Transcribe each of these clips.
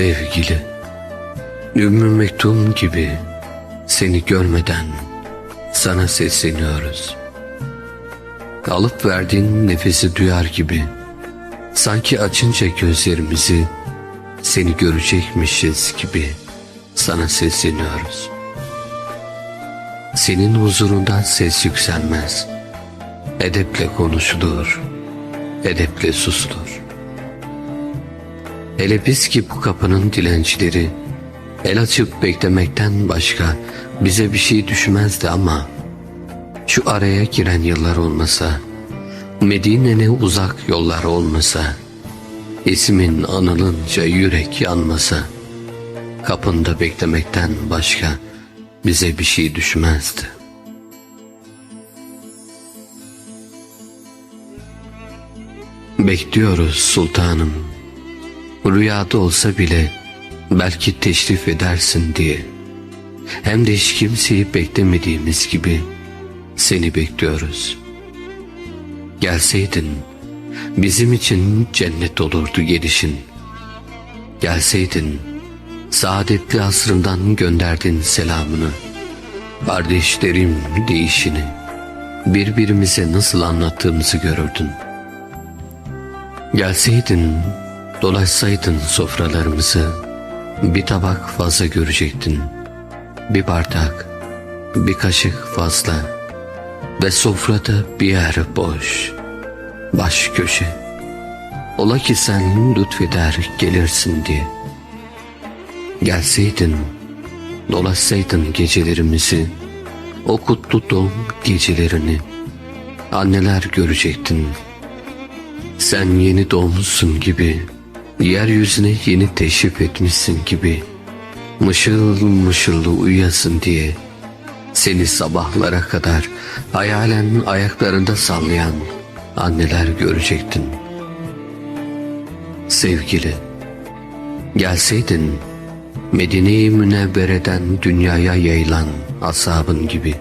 Sevgili, Ümmü Mektum gibi seni görmeden sana sesleniyoruz. Alıp verdiğin nefesi duyar gibi sanki açınca gözlerimizi seni görecekmişiz gibi sana sesleniyoruz. Senin huzurundan ses yükselmez. Edeple konuşulur, edeple susulur. Hele biz ki bu kapının dilencileri el açıp beklemekten başka bize bir şey düşmezdi ama şu araya giren yıllar olmasa, Medine'ne uzak yollar olmasa, ismin anılınca yürek yanmasa, kapında beklemekten başka bize bir şey düşmezdi. Bekliyoruz sultanım, rüyada olsa bile belki teşrif edersin diye. Hem de hiç kimseyi beklemediğimiz gibi seni bekliyoruz. Gelseydin bizim için cennet olurdu gelişin. Gelseydin saadetli asrından gönderdin selamını. Kardeşlerim değişini birbirimize nasıl anlattığımızı görürdün. Gelseydin dolaşsaydın sofralarımızı bir tabak fazla görecektin. Bir bardak, bir kaşık fazla ve sofrada bir yer boş, baş köşe. Ola ki sen lütfeder gelirsin diye. Gelseydin, dolaşsaydın gecelerimizi, o kutlu doğum gecelerini, anneler görecektin. Sen yeni doğmuşsun gibi, yeryüzüne yeni teşrif etmişsin gibi, mışıl mışıllı uyuyasın diye, seni sabahlara kadar hayalen ayaklarında sallayan anneler görecektin. Sevgili, gelseydin Medine-i Münevvere'den dünyaya yayılan asabın gibi,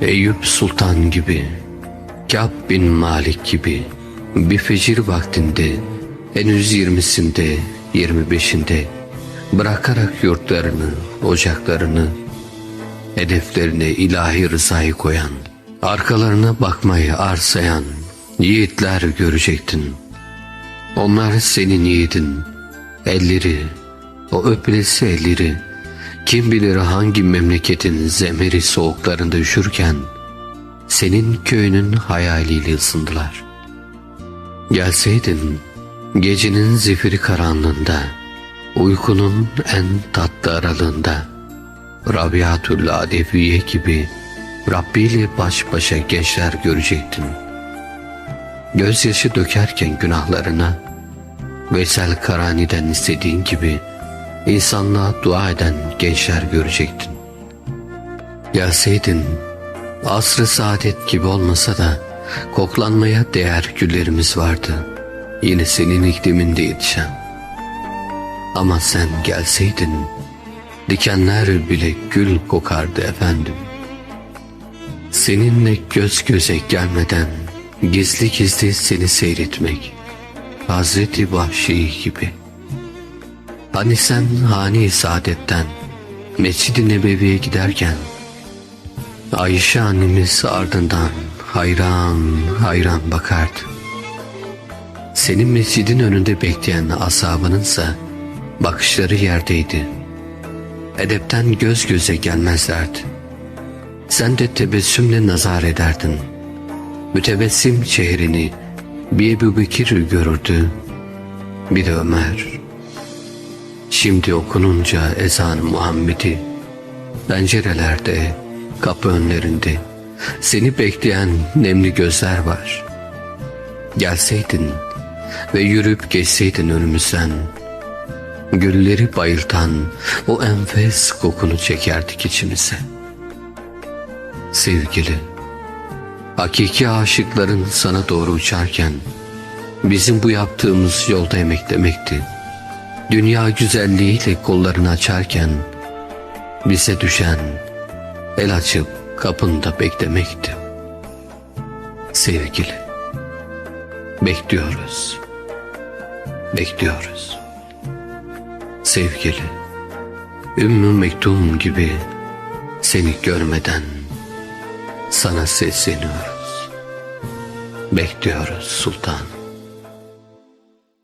Eyüp Sultan gibi, Kâb bin Malik gibi, bir fecir vaktinde, henüz yirmisinde, yirmi beşinde, bırakarak yurtlarını, ocaklarını, hedeflerine ilahi rızayı koyan, arkalarına bakmayı arsayan yiğitler görecektin. Onlar senin yiğidin, elleri, o öpülesi elleri, kim bilir hangi memleketin zemeri soğuklarında üşürken, senin köyünün hayaliyle ısındılar. Gelseydin, gecenin zifiri karanlığında, uykunun en tatlı aralığında, Rabiatül Adeviye gibi Rabbi ile baş başa gençler görecektin. Gözyaşı dökerken günahlarına, Veysel Karani'den istediğin gibi insanlığa dua eden gençler görecektin. Gelseydin, asrı saadet gibi olmasa da koklanmaya değer güllerimiz vardı. Yine senin ikliminde yetişen. Ama sen gelseydin, dikenler bile gül kokardı efendim. Seninle göz göze gelmeden gizli gizli seni seyretmek, Hazreti Vahşi gibi. Hani sen hani saadetten Mescid-i Nebevi'ye giderken Ayşe annemiz ardından hayran hayran bakardı. Senin mescidin önünde bekleyen asabınınsa bakışları yerdeydi. Edepten göz göze gelmezlerdi. Sen de tebessümle nazar ederdin. Mütebessim çehrini bir Ebu Bekir görürdü, bir de Ömer. Şimdi okununca ezan Muhammed'i, pencerelerde, kapı önlerinde, seni bekleyen nemli gözler var. Gelseydin ve yürüp geçseydin önümüzden, gülleri bayıltan o enfes kokunu çekerdik içimize. Sevgili, hakiki aşıkların sana doğru uçarken, bizim bu yaptığımız yolda emeklemekti. Dünya güzelliğiyle kollarını açarken, bize düşen el açıp kapında beklemekti. Sevgili, bekliyoruz, bekliyoruz. Sevgili, Ümmü Mektum gibi seni görmeden sana sesleniyoruz. Bekliyoruz sultanım.